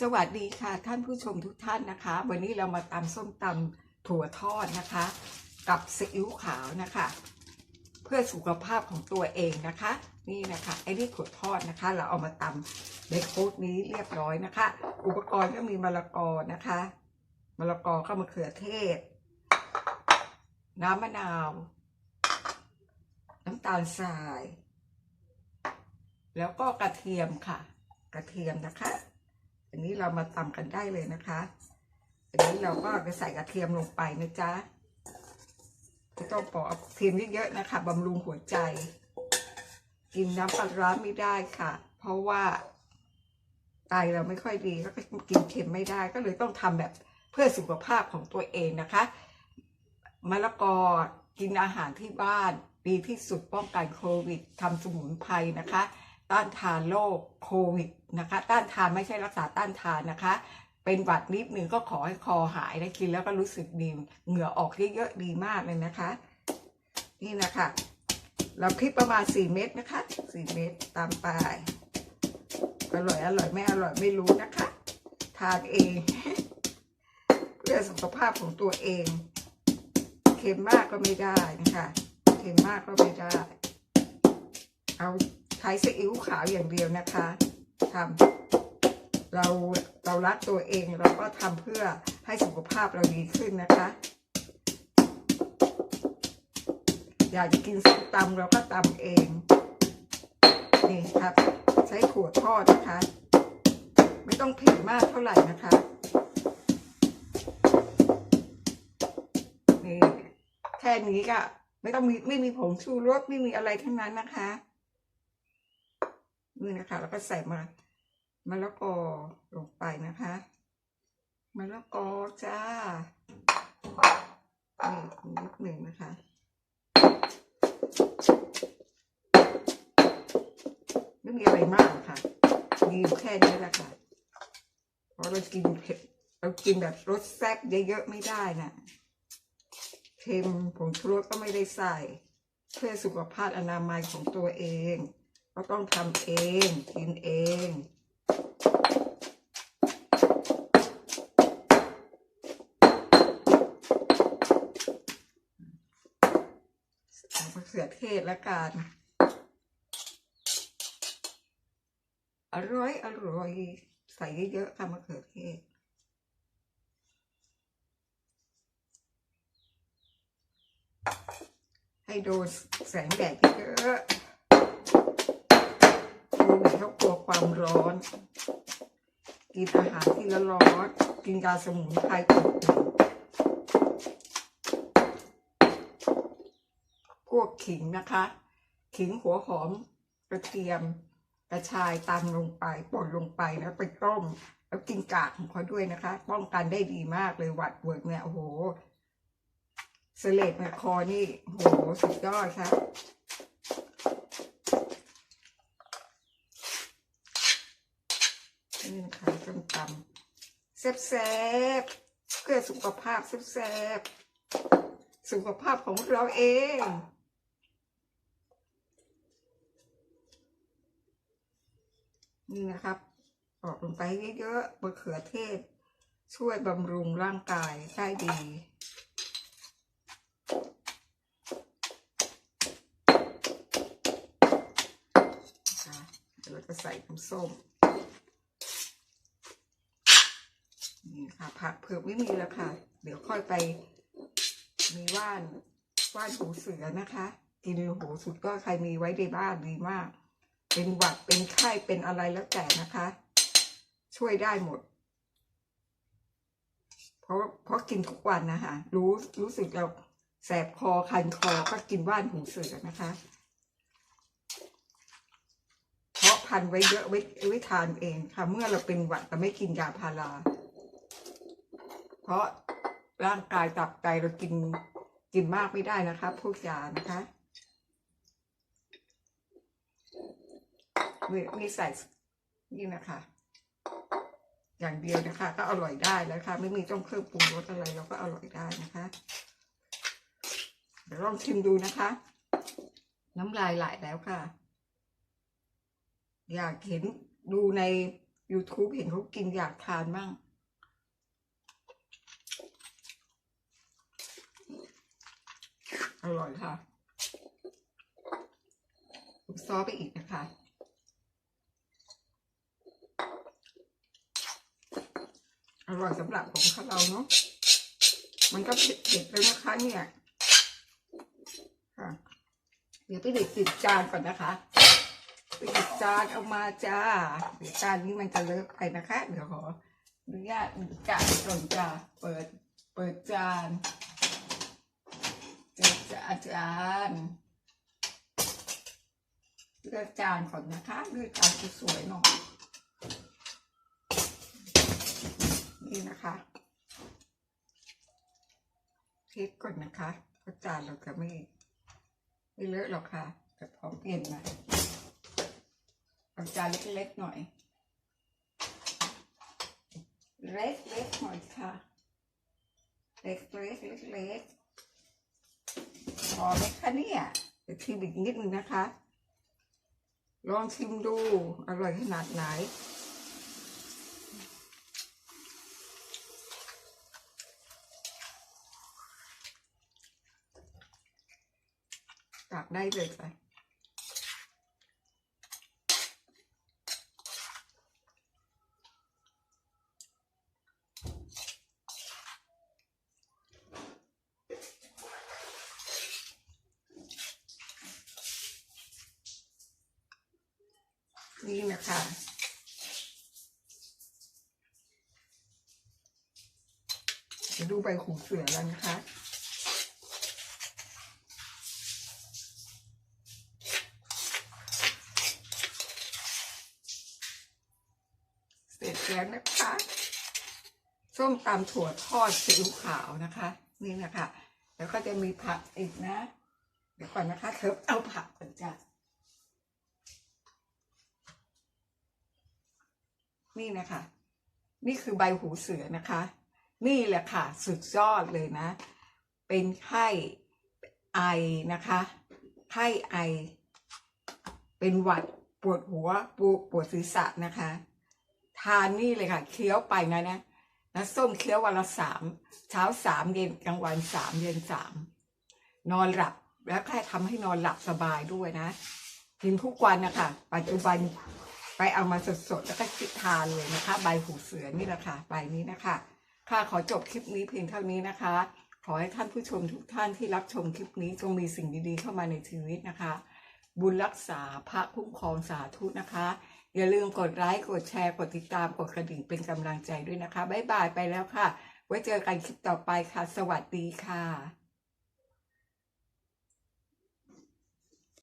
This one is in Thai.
สวัสดีค่ะท่านผู้ชมทุกท่านนะคะ วันนี้เรามาตำส้มตำถั่วทอดนะคะ กับซีอิ๊วขาวนะคะ เพื่อสุขภาพของตัวเองนะคะ นี่นะคะไอ้นี่ถั่วทอดนะคะ เราเอามาตำในโคตนี้เรียบร้อยนะคะ อุปกรณ์ก็มีมะละกอนะคะมะละกอข้ามะเขือเทศ น้ำมะนาว น้ำตาลทราย แล้วก็กระเทียมค่ะ กระเทียมนะคะ นี้เรามาตำกันได้เลยนะคะอันนี้เราก็จะใส่กระเทียมลงไปนะจ๊ะจะต้องปอกเอาเทียมเยอะๆนะคะบำรุงหัวใจ กินน้ำปลาร้าไม่ได้ค่ะ เพราะว่าไตเราไม่ค่อยดีแล้วก็กินเค็มไม่ได้ ก็เลยต้องทำแบบเพื่อสุขภาพของตัวเองนะคะมะละกอกินอาหารที่บ้านดีที่สุดป้องกันโควิดทำสมุนไพรนะคะ ต้านทานโรคโควิดนะคะ ต้านทานไม่ใช่รักษาต้านทานนะคะ เป็นหวัดนิดนึงก็ขอให้คอหายได้กินแล้วก็รู้สึกดีเหงื่อออกเยอะๆดีมากเลยนะคะ นี่นะคะ เราพริกประมาณสี่เม็ดนะคะสี่เม็ดตามไปอร่อยอร่อยไม่อร่อยไม่รู้นะคะ ทานเองเพื่อสุขภาพของตัวเองเค็มมากก็ไม่ได้นะคะเค็มมากก็ไม่ได้ เอา ช้ซีอิ๊วขาวอย่างเดียวนะคะทำเราเรารักตัวเองเราก็ทำเพื่อให้สุขภาพเราดีขึ้นนะคะ อยากจะกินส้มตำเราก็ตำเอง นี่ครับ ใช้ถั่วทอดนะคะ ไม่ต้องเผ็ดมากเท่าไหร่นะคะนี่แค่นี้ก็ไม่ต้องมีไม่มีผงชูรสไม่มีอะไรทั้งนั้นนะคะ นี่นะคะ แล้วก็ใส่มามะละกอลงไปนะคะมะละกอจ้านี่นิดหนึ่งนะคะไม่มีอะไรมากหรอกค่ะมีอยู่แค่นี้แหละค่ะเพราะเรากินเผ็ดเรากินแบบรสแซ่บเยอะๆไม่ได้น่ะเค็มผงชูรสก็ไม่ได้ใส่ เพื่อสุขภาพอนามัยของตัวเอง ก็ต้องทำเองกินเองเอามะเขือเทศละกันอร่อย อร่อย ใส่เยอะๆค่ะมะเขือเทศให้โดนแสงแดดเยอะ กลัวความร้อน กินอาหารที่ร้อนกินยาสมุนไพรอุ่นพวกขิงนะคะ ขิงหัวหอมกระเทียมกระชายตามลงไปป่นลงไปแล้วไปต้ม แล้วกินกากของเขาด้วยนะคะ ป้องกันได้ดีมากเลยหวัดเวิร์กเนี่ยโอ้โหเสลดเนี่คอนี่โหสุดยอดครั นี่นะคะส้มตำแซ่บๆเพื่อสุขภาพแซ่บๆสุขภาพของเราเองนี่นะครับออกลงไปเยอะๆมะเขือเทศ ช่วยบำรุงร่างกายได้ดีเดี๋ยวเราจะใส่น้ำส้ม นี่ ค่ะ ผักเผือกไม่มีแล้วค่ะ เดี๋ยวค่อยไป มีว่านว่านหูเสือนะคะกินหูสุดก็ใครมีไว้ในบ้านดีมาก เป็นหวัดเป็นไข้เป็นอะไรแล้วแต่นะคะ ช่วยได้หมด เพราะเพราะกินทุกวันนะคะรู้รู้สึกเราแสบคอคันคอก็กินว่านหูเสือนะคะเพราะพันไว้เยอะไว้ไว้ทานเองค่ะ เมื่อเราเป็นหวัดแต่ไม่กินยาพารา เพราะร่างกายตับไตเรากินกินมากไม่ได้นะคะพวกยานะคะมีมีใส่นี่นะคะ อย่างเดียวนะคะ ก็อร่อยได้แล้วค่ะ ไม่มีต้องเครื่องปรุงรสอะไรเราก็อร่อยได้นะคะ เดี๋ยวลองชิมดูนะคะ น้ำลายไหลแล้วค่ะ อยากเห็นดูใน YouTube เห็นเขากินอยากทานมั่ง อร่อยค่ะผมซอสไปอีกนะคะ อร่อยสำหรับของข้าเราเนาะ มันก็เผ็ดๆเลยนะคะเนี่ยค่ะ เดี๋ยวไปเด็ดติดจานก่อนนะคะไปหยิบจานเอามาจ้าเดี๋ยวจานนี้มันจะเลอะไปนะคะ เดี๋ยวขออนุญาตหยิบจานก่อนจ้าเปิด เปิดจาน จานเลือกจานก่อนนะคะเลือกจานสวยหน่อยนี่นะคะเทสก่อนนะคะเพราะจานเราจะไม่ไม่เลอะหรอกค่ะแต่พร้อมเปลี่ยนมาเอาจานเล็กๆหน่อย เล็กๆหน่อยค่ะ เล็กๆเล็กๆ อไหมคะเนี่ยจะชิมอีกนิดนึงนะคะ ลองชิมดู อร่อยขนาดไหน ตักได้เลยค่ะ นี่นะคะเดี๋ยวดูใบหูเสือแล้วนะคะเสร็จแล้วนะคะส้มตำถั่วทอดซีอิ๊วขาวนะคะ นี่นะคะ แล้วก็จะมีผักอีกนะ เดี๋ยวก่อนนะคะเธอเอาผักก่อนจ้ะ นี่นะคะ นี่คือใบหูเสือนะคะ นี่แหละค่ะสุดยอดเลยนะ เป็นไข้ไอนะคะไข้ไอ เป็นหวัดปวดหัวปวดปวดศีรษะนะคะ ทานนี่เลยค่ะ เคี้ยวไปนะนะนะส้มเคี้ยววันละสามเช้าสามเย็นกลางวันสามเย็นสามนอนหลับแล้วแค่ทำให้นอนหลับสบายด้วยนะกินทุกวันนะคะปัจจุบัน เอามาสดๆแล้วก็คิดทานเลยนะคะ ใบหูเสือนี่แหละค่ะใบนี้นะคะค่ะขอจบคลิปนี้เพียงเท่านี้นะคะ ขอให้ท่านผู้ชมทุกท่านที่รับชมคลิปนี้จงมีสิ่งดีๆเข้ามาในชีวิตนะคะ บุญรักษาพระคุ้มครองสาธุนะคะ อย่าลืมกดไลค์กดแชร์กดติดตามกดกระดิ่งเป็นกำลังใจด้วยนะคะบ๊ายบายไปแล้วค่ะ ไว้เจอกันคลิปต่อไปค่ะ สวัสดีค่ะ